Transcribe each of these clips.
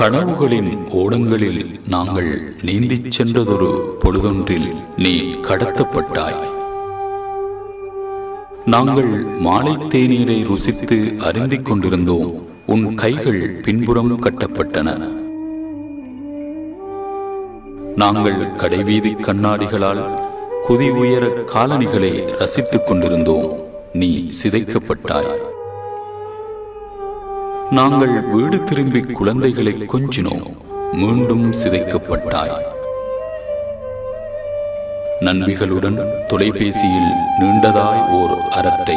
கனவுகளின் ஓடங்களில் நாங்கள் நீந்திச் சென்றதொரு பொழுதொன்றில் நீ கடத்தப்பட்டாய். நாங்கள் மாலை தேநீரை ருசித்து அருந்திக் கொண்டிருந்தோம். உன் கைகள் பின்புறம் கட்டப்பட்டன. நாங்கள் கடைவீதி கண்ணாடிகளால் குதி உயர காலணிகளை ரசித்துக் கொண்டிருந்தோம். நீ சிதைக்கப்பட்டாய். நாங்கள் வீடு திரும்பி குழந்தைகளை கொஞ்சினோம். மீண்டும் சிதைக்கப்பட்டாய். நண்பிகளுடன் தொலைபேசியில் நீண்டதாய் ஓர் அரட்டை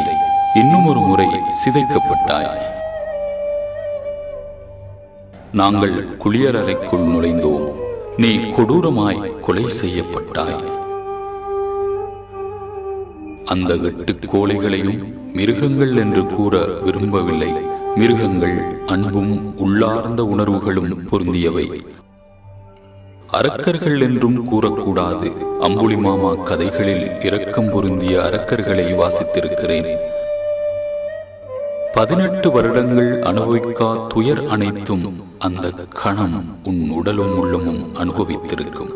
இன்னும் ஒரு முறை சிதைக்கப்பட்டாய். நாங்கள் குளியலறைக்குள் நுழைந்தோம். நீ கொடூரமாய் கொலை செய்யப்பட்டாய். அந்த எட்டு கோழைகளையும் மிருகங்கள் என்று கூற விரும்பவில்லை. மிருகங்கள் அன்பும் உள்ளார்ந்த உணர்வுகளும் பொருந்தியவை. அரக்கர்கள் என்றும் கூறக்கூடாது. அம்புலி மாமா கதைகளில் இரக்கம் பொருந்திய அரக்கர்களை வாசித்திருக்கிறேன். பதினெட்டு வருடங்கள் அனுபவிக்கா துயர் அனைத்தும் அந்த கணம் உன் உடலும் உள்ளமும் அனுபவித்திருக்கும்.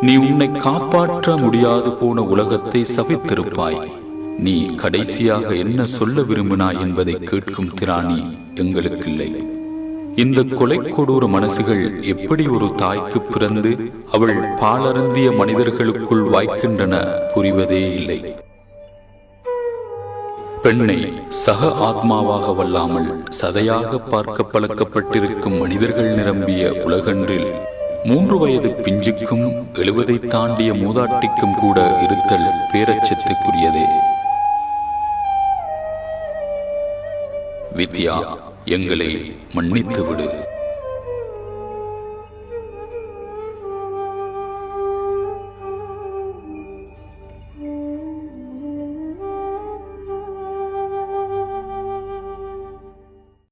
நீ உன்னை காப்பாற்ற முடியாது போன உலகத்தை சபித்திருப்பாய். நீ கடைசியாக என்ன சொல்ல விரும்பினாய் என்பதை கேட்கும் திராணி எங்களுக்கு இல்லை இந்த கொலை கொடூர மனசுகள் எப்படி ஒரு தாய்க்கு பிறந்து அவள் பாலருந்திய மனிதர்களுக்குள் வாய்க்கின்றன புரிவதே இல்லை. பெண்ணை சக ஆத்மாவாக வல்லாமல் சதையாக பார்க்க பழக்கப்பட்டிருக்கும் மனிதர்கள் நிரம்பிய உலகன்றில் மூன்று வயது பிஞ்சுக்கும் எழுவதை தாண்டிய மூதாட்டிக்கும் கூட இருத்தல் பேரச்சத்துக்குரியதே. வித்யா எங்களை மன்னித்து விடு